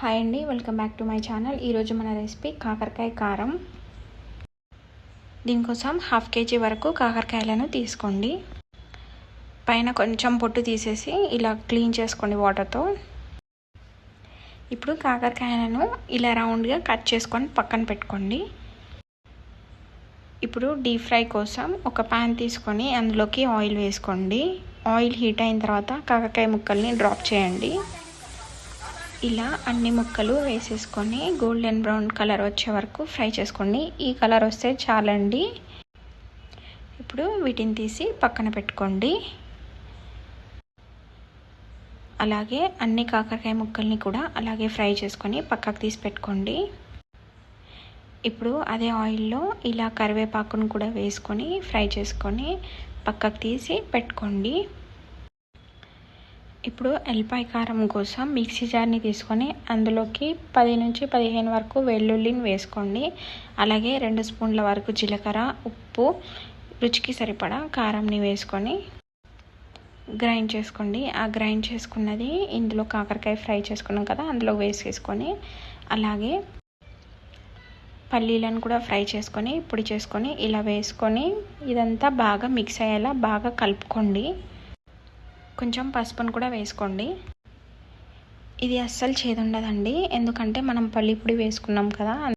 Hi అండి welcome back to my channel ఈరోజు మన రెసిపీ కాకరకాయ కారం. దీనికోసం హాఫ్ కేజీ వరకు కాకరకాయలను తీసుకోండి. పైన కొంచెం పొట్టు తీసేసి ఇలా క్లీన్ చేసుకోండి వాటర్తో. ఇప్పుడు కాకరకాయలను ఇలా రౌండ్గా కట్ చేసుకొని పక్కన పెట్టుకోండి. ఇప్పుడు డీప్ ఫ్రై కోసం ఒక ప్యాన్ తీసుకొని అందులోకి ఆయిల్ వేసుకోండి. ఆయిల్ హీట్ అయిన తర్వాత కాకరకాయ ముక్కల్ని డ్రాప్ చేయండి. ఇలా అన్ని ముక్కలు వేసేసుకొని గోల్డెన్ బ్రౌన్ కలర్ వచ్చే వరకు ఫ్రై చేసుకోండి. ఈ కలర్ వస్తే చాలండి. ఇప్పుడు వీటిని తీసి పక్కన పెట్టుకోండి. అలాగే అన్ని కాకరకాయ ముక్కల్ని కూడా అలాగే ఫ్రై చేసుకొని పక్కకు తీసి పెట్టుకోండి. ఇప్పుడు అదే ఆయిల్లో ఇలా కరివేపాకును కూడా వేసుకొని ఫ్రై చేసుకొని పక్కకు తీసి పెట్టుకోండి. ఇప్పుడు ఎల్లిపాయ కారం కోసం మిక్సీ జార్ని తీసుకొని అందులోకి పది నుంచి పదిహేను వరకు వెల్లుల్లిని వేసుకోండి. అలాగే రెండు స్పూన్ల వరకు జీలకర్ర ఉప్పు రుచికి సరిపడా కారంని వేసుకొని గ్రైండ్ చేసుకోండి. ఆ గ్రైండ్ చేసుకున్నది ఇందులో కాకరకాయ ఫ్రై చేసుకున్నాం కదా అందులో వేసేసుకొని అలాగే పల్లీలను కూడా ఫ్రై చేసుకొని పొడి చేసుకొని ఇలా వేసుకొని ఇదంతా బాగా మిక్స్ అయ్యేలా బాగా కలుపుకోండి. కొంచెం పసుపును కూడా వేసుకోండి. ఇది అస్సలు చేదు ఉండదండి ఎందుకంటే మనం పల్లి పొడి వేసుకున్నాం కదా